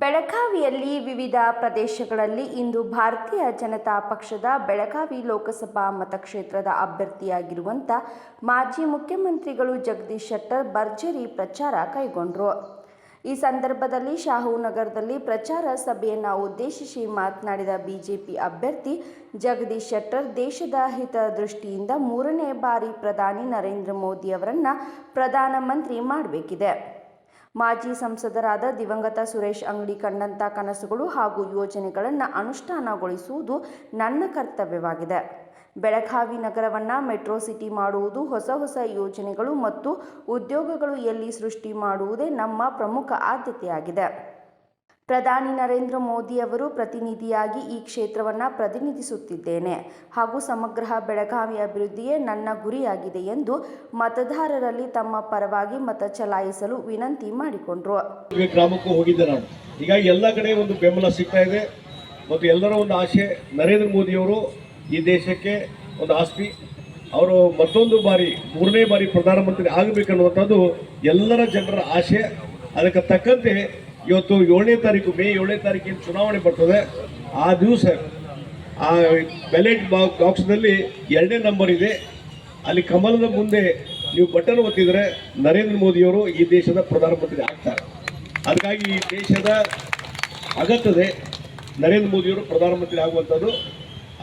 ಬೆಳಗಾವಿಯಲ್ಲಿ ವಿವಿಧ ಪ್ರದೇಶಗಳಲ್ಲಿ ಇಂದು ಭಾರತೀಯ ಜನತಾ ಪಕ್ಷದ ಬೆಳಗಾವಿ ಲೋಕಸಭಾ ಮತಕ್ಷೇತ್ರದ ಅಭ್ಯರ್ಥಿಯಾಗಿರುವಂಥ ಮಾಜಿ ಮುಖ್ಯಮಂತ್ರಿಗಳು ಜಗದೀಶ್ ಶೆಟ್ಟರ್ ಭರ್ಜರಿ ಪ್ರಚಾರ ಕೈಗೊಂಡರು. ಈ ಸಂದರ್ಭದಲ್ಲಿ ಶಾಹು ನಗರದಲ್ಲಿ ಪ್ರಚಾರ ಸಭೆಯನ್ನು ಉದ್ದೇಶಿಸಿ ಮಾತನಾಡಿದ ಬಿಜೆಪಿ ಅಭ್ಯರ್ಥಿ, ಜಗದೀಶ್ ಶೆಟ್ಟರ್ ದೇಶದ ಹಿತದೃಷ್ಟಿಯಿಂದ ಮೂರನೇ ಬಾರಿ ಪ್ರಧಾನಿ ನರೇಂದ್ರ ಮೋದಿ ಅವರನ್ನು ಪ್ರಧಾನಮಂತ್ರಿ ಮಾಡಬೇಕಿದೆ. ಮಾಜಿ ಸಂಸದರಾದ ದಿವಂಗತ ಸುರೇಶ್ ಅಂಗಡಿ ಕಂಡಂಥ ಕನಸುಗಳು ಹಾಗೂ ಯೋಜನೆಗಳನ್ನು ಅನುಷ್ಠಾನಗೊಳಿಸುವುದು ನನ್ನ ಕರ್ತವ್ಯವಾಗಿದೆ. ಬೆಳಗಾವಿ ನಗರವನ್ನು ಮೆಟ್ರೋ ಸಿಟಿ ಮಾಡುವುದು ಹೊಸ ಹೊಸ ಯೋಜನೆಗಳು ಮತ್ತು ಉದ್ಯೋಗಗಳು ಎಲ್ಲಿ ಸೃಷ್ಟಿ ಮಾಡುವುದೇ ನಮ್ಮ ಪ್ರಮುಖ ಆದ್ಯತೆಯಾಗಿದೆ. ಪ್ರಧಾನಿ ನರೇಂದ್ರ ಮೋದಿ ಅವರು ಪ್ರತಿನಿಧಿಯಾಗಿ ಈ ಕ್ಷೇತ್ರವನ್ನು ಪ್ರತಿನಿಧಿಸುತ್ತಿದ್ದೇನೆ. ಹಾಗೂ ಸಮಗ್ರ ಬೆಳಗಾವಿ ಅಭಿವೃದ್ಧಿಯೇ ನನ್ನ ಗುರಿಯಾಗಿದೆ ಎಂದು ಮತದಾರರಲ್ಲಿ ತಮ್ಮ ಪರವಾಗಿ ಮತ ಚಲಾಯಿಸಲು ವಿನಂತಿ ಮಾಡಿಕೊಂಡರು. ಗ್ರಾಮಕ್ಕೂ ಹೋಗಿದ್ದೆ ನಾನು. ಹೀಗಾಗಿ ಎಲ್ಲ ಕಡೆ ಒಂದು ಬೆಂಬಲ ಸಿಗ್ತಾ ಇದೆ. ಮತ್ತು ಎಲ್ಲರ ಒಂದು ಆಶೆ ನರೇಂದ್ರ ಮೋದಿಯವರು ಈ ದೇಶಕ್ಕೆ ಒಂದು ಆಸ್ತಿ. ಅವರು ಮತ್ತೊಂದು ಬಾರಿ, ಮೂರನೇ ಬಾರಿ ಪ್ರಧಾನಮಂತ್ರಿ ಆಗಬೇಕನ್ನುವಂಥದ್ದು ಎಲ್ಲರ ಜನರ ಆಶೆ. ಅದಕ್ಕೆ ತಕ್ಕಂತೆ ಇವತ್ತು ಏಳನೇ ತಾರೀಕು, ಮೇ ಏಳನೇ ತಾರೀಕಿನ ಚುನಾವಣೆ ಬರ್ತದೆ. ಆ ದಿವಸ, ಆ ಬ್ಯಾಲೆಟ್ ಬಾಕ್ಸ್ನಲ್ಲಿ ಎರಡನೇ ನಂಬರ್ ಇದೆ. ಅಲ್ಲಿ ಕಮಲದ ಮುಂದೆ ನೀವು ಬಟನ್ ಒತ್ತಿದರೆ ನರೇಂದ್ರ ಮೋದಿಯವರು ಈ ದೇಶದ ಪ್ರಧಾನಮಂತ್ರಿ ಆಗ್ತಾರೆ. ಅದಕ್ಕಾಗಿ ಈ ದೇಶದ ಅಗತ್ಯತೆ ನರೇಂದ್ರ ಮೋದಿಯವರು ಪ್ರಧಾನಮಂತ್ರಿ ಆಗುವಂಥದ್ದು.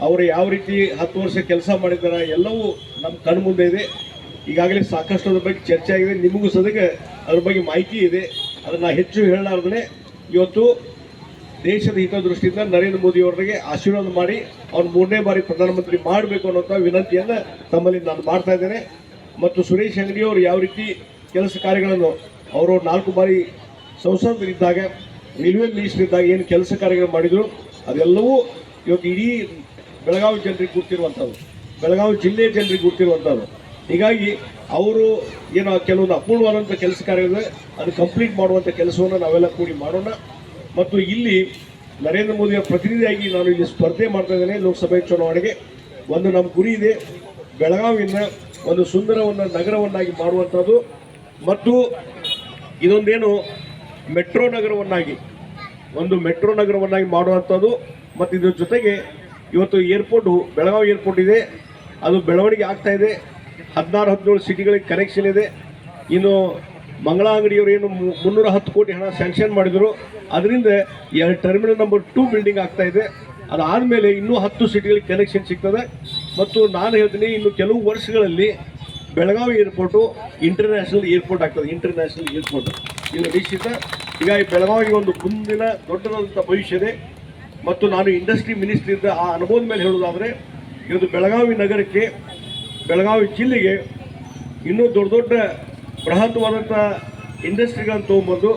ಅವರು ಯಾವ ರೀತಿ ಹತ್ತು ವರ್ಷ ಕೆಲಸ ಮಾಡಿದ್ದಾರೆ ಎಲ್ಲವೂ ನಮ್ಮ ಕಣ್ಮುಂದೆ ಇದೆ. ಈಗಾಗಲೇ ಸಾಕಷ್ಟು ಅದ್ರ ಬಗ್ಗೆ ಚರ್ಚೆ ಆಗಿದೆ. ನಿಮಗೂ ಸದಕ್ಕೆ ಅದ್ರ ಬಗ್ಗೆ ಮಾಹಿತಿ ಇದೆ. ಅದನ್ನು ಹೆಚ್ಚು ಹೇಳಲಾರ್ದೇ ಇವತ್ತು ದೇಶದ ಹಿತದೃಷ್ಟಿಯಿಂದ ನರೇಂದ್ರ ಮೋದಿ ಅವರಿಗೆ ಆಶೀರ್ವಾದ ಮಾಡಿ ಅವ್ರು ಮೂರನೇ ಬಾರಿ ಪ್ರಧಾನಮಂತ್ರಿ ಮಾಡಬೇಕು ಅನ್ನೋಂಥ ವಿನಂತಿಯನ್ನು ತಮ್ಮಲ್ಲಿ ನಾನು ಮಾಡ್ತಾ ಇದ್ದೇನೆ. ಮತ್ತು ಸುರೇಶ್ ಅಂಗಡಿ ಅವರು ಯಾವ ರೀತಿ ಕೆಲಸ ಕಾರ್ಯಗಳನ್ನು ಅವರು ನಾಲ್ಕು ಬಾರಿ ಸಂಸದರಿದ್ದಾಗ ರೈಲ್ವೆ ಮಿನಿಸ್ಟರ್ ಇದ್ದಾಗ ಏನು ಕೆಲಸ ಕಾರ್ಯಗಳು ಮಾಡಿದರು, ಅದೆಲ್ಲವೂ ಇವತ್ತು ಇಡೀ ಬೆಳಗಾವಿ ಜನರಿಗೆ ಗೊತ್ತಿರುವಂಥದ್ದು ಬೆಳಗಾವಿ ಜಿಲ್ಲೆಯ ಜನರಿಗೆ ಗೊತ್ತಿರುವಂಥದ್ದು ಹೀಗಾಗಿ ಅವರು ಏನೋ ಕೆಲವೊಂದು ಅಪೂರ್ಣವಾದಂಥ ಕೆಲಸ ಕಾರ್ಯಗಳಿದೆ ಅದು ಕಂಪ್ಲೀಟ್ ಮಾಡುವಂಥ ಕೆಲಸವನ್ನು ನಾವೆಲ್ಲ ಕೂಡಿ ಮಾಡೋಣ. ಮತ್ತು ಇಲ್ಲಿ ನರೇಂದ್ರ ಮೋದಿಯ ಪ್ರತಿನಿಧಿಯಾಗಿ ನಾನು ಇಲ್ಲಿ ಸ್ಪರ್ಧೆ ಮಾಡ್ತಾ ಇದ್ದೇನೆ ಲೋಕಸಭೆ ಚುನಾವಣೆಗೆ. ಒಂದು ನಮ್ಮ ಗುರಿ ಇದೆ ಬೆಳಗಾವಿನ ಒಂದು ಸುಂದರವನ್ನು ನಗರವನ್ನಾಗಿ ಮಾಡುವಂಥದ್ದು. ಮತ್ತು ಇದೊಂದೇನು ಮೆಟ್ರೋ ನಗರವನ್ನಾಗಿ, ಒಂದು ಮೆಟ್ರೋ ನಗರವನ್ನಾಗಿ ಮಾಡುವಂಥದ್ದು. ಮತ್ತು ಇದರ ಜೊತೆಗೆ ಇವತ್ತು ಏರ್ಪೋರ್ಟು, ಬೆಳಗಾವಿ ಏರ್ಪೋರ್ಟ್ ಇದೆ. ಅದು ಬೆಳವಣಿಗೆ ಆಗ್ತಾ ಇದೆ. ಹದಿನಾರು, ಹದಿನೇಳು ಸಿಟಿಗಳಿಗೆ ಕನೆಕ್ಷನ್ ಇದೆ. ಇನ್ನು ಮಂಗಳ ಅಂಗಡಿಯವರು ಏನು ಮುನ್ನೂರ ಹತ್ತು ಕೋಟಿ ಹಣ ಸ್ಯಾಂಕ್ಷನ್ ಮಾಡಿದರು. ಅದರಿಂದ ಎರಡು ಟರ್ಮಿನಲ್ ನಂಬರ್ ಟೂ ಬಿಲ್ಡಿಂಗ್ ಆಗ್ತಾ ಇದೆ. ಅದಾದಮೇಲೆ ಇನ್ನೂ ಹತ್ತು ಸಿಟಿಗಳಿಗೆ ಕನೆಕ್ಷನ್ ಸಿಗ್ತದೆ. ಮತ್ತು ನಾನು ಹೇಳ್ತೀನಿ, ಇನ್ನು ಕೆಲವು ವರ್ಷಗಳಲ್ಲಿ ಬೆಳಗಾವಿ ಏರ್ಪೋರ್ಟು ಇಂಟರ್ನ್ಯಾಷನಲ್ ಏರ್ಪೋರ್ಟ್ ಆಗ್ತದೆ. ಇಂಟರ್ನ್ಯಾಷನಲ್ ಏರ್ಪೋರ್ಟ್ ಇದು ನಿಶ್ಚಿತ ಹೀಗಾಗಿ ಬೆಳಗಾವಿಗೆ ಒಂದು ಮುಂದಿನ ದೊಡ್ಡದಾದಂಥ ಭವಿಷ್ಯ ಇದೆ. ಮತ್ತು ನಾನು ಇಂಡಸ್ಟ್ರಿ ಮಿನಿಸ್ಟ್ರಿ ಇದ್ದ ಆ ಅನುಭವದ ಮೇಲೆ ಹೇಳೋದಾದರೆ ಇವತ್ತು ಬೆಳಗಾವಿ ನಗರಕ್ಕೆ ಬೆಳಗಾವಿ ಜಿಲ್ಲೆಗೆ ಇನ್ನೂ ದೊಡ್ಡ ದೊಡ್ಡ ಬೃಹತ್ವಾದಂಥ ಇಂಡಸ್ಟ್ರಿಗಳನ್ನು ತೊಗೊಂಬಂದು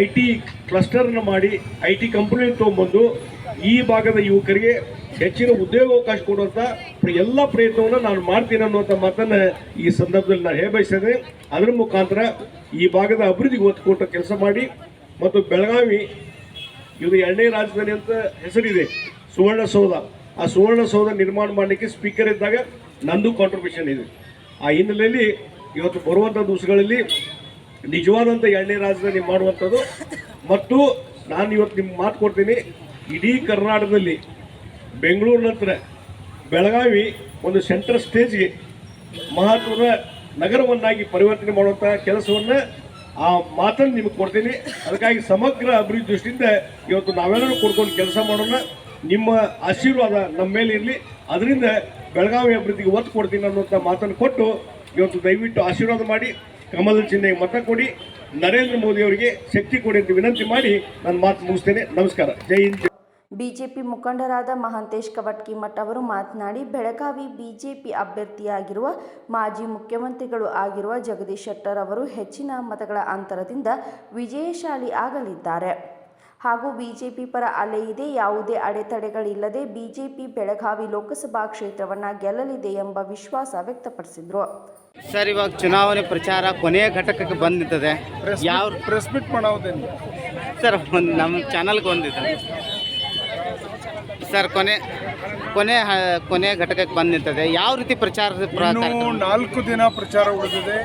ಐ ಟಿ ಕ್ಲಸ್ಟರ್ನ ಮಾಡಿ ಐ ಟಿ ಕಂಪ್ನಿಯನ್ನು ತೊಗೊಂಬಂದು ಈ ಭಾಗದ ಯುವಕರಿಗೆ ಹೆಚ್ಚಿನ ಉದ್ಯೋಗಾವಕಾಶ ಕೊಡುವಂಥ ಎಲ್ಲ ಪ್ರಯತ್ನವನ್ನು ನಾನು ಮಾಡ್ತೀನಿ ಅನ್ನುವಂಥ ಮಾತನ್ನು ಈ ಸಂದರ್ಭದಲ್ಲಿ ನಾನು ಹೇಬಯಸ್ತೇನೆ ಅದರ ಮುಖಾಂತರ ಈ ಭಾಗದ ಅಭಿವೃದ್ಧಿಗೆ ಒತ್ತು ಕೊಟ್ಟು ಕೆಲಸ ಮಾಡಿ ಮತ್ತು ಬೆಳಗಾವಿ, ಇದು ಎರಡನೇ ರಾಜಧಾನಿ ಅಂತ ಹೆಸರಿದೆ, ಸುವರ್ಣಸೌಧ. ಆ ಸುವರ್ಣಸೌಧ ನಿರ್ಮಾಣ ಮಾಡಲಿಕ್ಕೆ ಸ್ಪೀಕರ್ ಇದ್ದಾಗ ನಂದು ಕಾಂಟ್ರಿಬ್ಯೂಷನ್ ಇದೆ. ಆ ಹಿನ್ನೆಲೆಯಲ್ಲಿ ಇವತ್ತು ಬರುವಂಥ ದಿವಸಗಳಲ್ಲಿ ನಿಜವಾದಂಥ ಎರಡನೇ ರಾಜಧಾನಿ ಮಾಡುವಂಥದ್ದು. ಮತ್ತು ನಾನು ಇವತ್ತು ನಿಮ್ಗೆ ಮಾತು ಕೊಡ್ತೀನಿ, ಇಡೀ ಕರ್ನಾಟಕದಲ್ಲಿ ಬೆಂಗಳೂರು ನಂತರ ಬೆಳಗಾವಿ ಒಂದು ಸೆಂಟ್ರಲ್ ಸ್ಟೇಜ್ಗೆ ಮಹತ್ವದ ನಗರವನ್ನಾಗಿ ಪರಿವರ್ತನೆ ಮಾಡುವಂಥ ಕೆಲಸವನ್ನು ಆ ಮಾತನ್ನು ನಿಮಗೆ ಕೊಡ್ತೀನಿ. ಅದಕ್ಕಾಗಿ ಸಮಗ್ರ ಅಭಿವೃದ್ಧಿ ದೃಷ್ಟಿಯಿಂದ ಇವತ್ತು ನಾವೆಲ್ಲರೂ ಕೊಡ್ಕೊಂಡು ಕೆಲಸ ಮಾಡೋಣ. ನಿಮ್ಮ ಆಶೀರ್ವಾದ ನಮ್ಮ ಮೇಲೆ ಇರಲಿ. ಅದರಿಂದ ಬೆಳಗಾವಿ ಅಭಿವೃದ್ಧಿಗೆ ಒತ್ತು ಕೊಡ್ತೀನಿ ಅನ್ನೋಂಥ ಮಾತನ್ನು ಕೊಟ್ಟು ಇವತ್ತು ದಯವಿಟ್ಟು ಆಶೀರ್ವಾದ ಮಾಡಿ, ಕಮಲ ಚಿಹ್ನೆಗೆ ಮತ ಕೊಡಿ, ನರೇಂದ್ರ ಮೋದಿ ಅವರಿಗೆ ಶಕ್ತಿ ಕೊಡಿ ಅಂತ ವಿನಂತಿ ಮಾಡಿ ನಾನು ಮಾತು ಮುಗಿಸ್ತೇನೆ. ನಮಸ್ಕಾರ. ಜೈ ಹಿಂದ್. ಬಿಜೆಪಿ ಮುಖಂಡರಾದ ಮಹಾಂತೇಶ್ ಕವಟ್ಕಿಮಠ್ ಅವರು ಮಾತನಾಡಿ, ಬೆಳಗಾವಿ ಬಿಜೆಪಿ ಅಭ್ಯರ್ಥಿಯಾಗಿರುವ ಮಾಜಿ ಮುಖ್ಯಮಂತ್ರಿಗಳು ಆಗಿರುವ ಜಗದೀಶ್ ಶೆಟ್ಟರ್ ಅವರು ಹೆಚ್ಚಿನ ಮತಗಳ ಅಂತರದಿಂದ ವಿಜಯಶಾಲಿ ಆಗಲಿದ್ದಾರೆ. ಹಾಗೂ ಬಿಜೆಪಿ ಪರ ಅಲೆ ಇದೆ. ಯಾವುದೇ ಅಡೆತಡೆಗಳಿಲ್ಲದೆ ಬಿಜೆಪಿ ಬೆಳಗಾವಿ ಲೋಕಸಭಾ ಕ್ಷೇತ್ರವನ್ನು ಗೆಲ್ಲಲಿದೆ ಎಂಬ ವಿಶ್ವಾಸ ವ್ಯಕ್ತಪಡಿಸಿದರು. ಸರ್ ಇವಾಗ ಚುನಾವಣೆ ಪ್ರಚಾರ ಕೊನೆಯ ಘಟಕಕ್ಕೆ ಬಂದಿದ್ದದೆ. ನಿಂತದೆ ಯಾವ ಪ್ರೆಸ್ ಮೀಟ್ ಮಾಡೋದೇನು? ಸರ್ ಒಂದು ನಮ್ಮ ಚಾನಲ್ಗೆ ಬಂದಿದೆ ಸರ್ ಕೊನೆ ಕೊನೆ ಕೊನೆಯ ಕೊನೆ ಘಟಕಕ್ಕೆ ಬಂದು ನಿಂತದೆ ಯಾವ ರೀತಿ ಪ್ರಚಾರದ? ನಾಲ್ಕು ದಿನ ಪ್ರಚಾರ ಉಳಿದಿದೆ.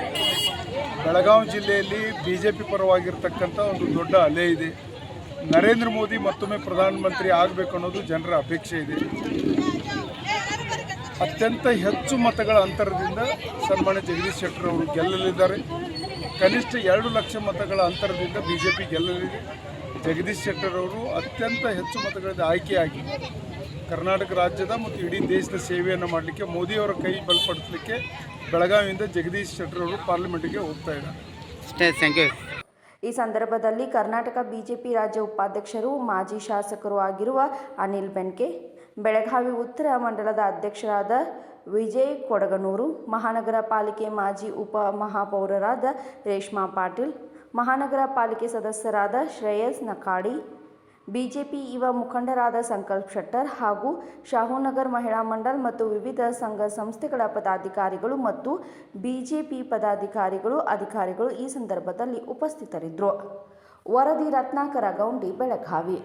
ಬೆಳಗಾವಿ ಜಿಲ್ಲೆಯಲ್ಲಿ ಬಿ ಜೆ ಪಿ ಪರವಾಗಿರ್ತಕ್ಕಂಥ ಒಂದು ದೊಡ್ಡ ಅಲೆ ಇದೆ. ನರೇಂದ್ರ ಮೋದಿ ಮತ್ತೊಮ್ಮೆ ಪ್ರಧಾನಮಂತ್ರಿ ಆಗಬೇಕು ಅನ್ನೋದು ಜನರ ಅಪೇಕ್ಷೆ ಇದೆ. ಅತ್ಯಂತ ಹೆಚ್ಚು ಮತಗಳ ಅಂತರದಿಂದ ಸನ್ಮಾನ್ಯ ಜಗದೀಶ್ ಶೆಟ್ಟರ್ ಅವರು ಗೆಲ್ಲಲಿದ್ದಾರೆ. ಕನಿಷ್ಠ ಎರಡು ಲಕ್ಷ ಮತಗಳ ಅಂತರದಿಂದ ಬಿ ಜೆ ಪಿ ಗೆಲ್ಲಲಿದೆ. ಜಗದೀಶ್ ಶೆಟ್ಟರ್ ಅವರು ಅತ್ಯಂತ ಹೆಚ್ಚು ಮತಗಳಿಂದ ಆಯ್ಕೆಯಾಗಿ ಕರ್ನಾಟಕ ರಾಜ್ಯದ ಮತ್ತು ಇಡೀ ದೇಶದ ಸೇವೆಯನ್ನು ಮಾಡಲಿಕ್ಕೆ ಮೋದಿಯವರ ಕೈ ಬಲಪಡಿಸಲಿಕ್ಕೆ ಬೆಳಗಾವಿಯಿಂದ ಜಗದೀಶ್ ಶೆಟ್ಟರ್ ಅವರು ಪಾರ್ಲಿಮೆಂಟ್ಗೆ ಹೋಗ್ತಾ ಇದ್ದಾರೆ. ಈ ಸಂದರ್ಭದಲ್ಲಿ ಕರ್ನಾಟಕ ಬಿಜೆಪಿ ರಾಜ್ಯ ಉಪಾಧ್ಯಕ್ಷರು, ಮಾಜಿ ಶಾಸಕರು ಆಗಿರುವ ಅನಿಲ್ ಬೆನ್ಕೆ ಬೆಳಗಾವಿ ಉತ್ತರ ಮಂಡಲದ ಅಧ್ಯಕ್ಷರಾದ ವಿಜಯ್ ಕೊಡಗನೂರು, ಮಹಾನಗರ ಪಾಲಿಕೆ ಮಾಜಿ ಉಪ ಮಹಾಪೌರರಾದ ರೇಷ್ಮಾ ಪಾಟೀಲ್, ಮಹಾನಗರ ಪಾಲಿಕೆ ಸದಸ್ಯರಾದ ಶ್ರೇಯಸ್ ನಕಾಡಿ ಬಿಜೆಪಿ ಯುವ ಮುಖಂಡರಾದ ಸಂಕಲ್ಪ್ ಶೆಟ್ಟರ್ ಹಾಗೂ ಶಾಹುನಗರ್ ಮಹಿಳಾ ಮಂಡಲ್ ಮತ್ತು ವಿವಿಧ ಸಂಘ ಸಂಸ್ಥೆಗಳ ಪದಾಧಿಕಾರಿಗಳು ಮತ್ತು ಬಿಜೆಪಿ ಪದಾಧಿಕಾರಿಗಳು, ಅಧಿಕಾರಿಗಳು ಈ ಸಂದರ್ಭದಲ್ಲಿ ಉಪಸ್ಥಿತರಿದ್ದರು. ವರದಿ ರತ್ನಾಕರ ಗೌಂಡಿ, ಬೆಳಗಾವಿ.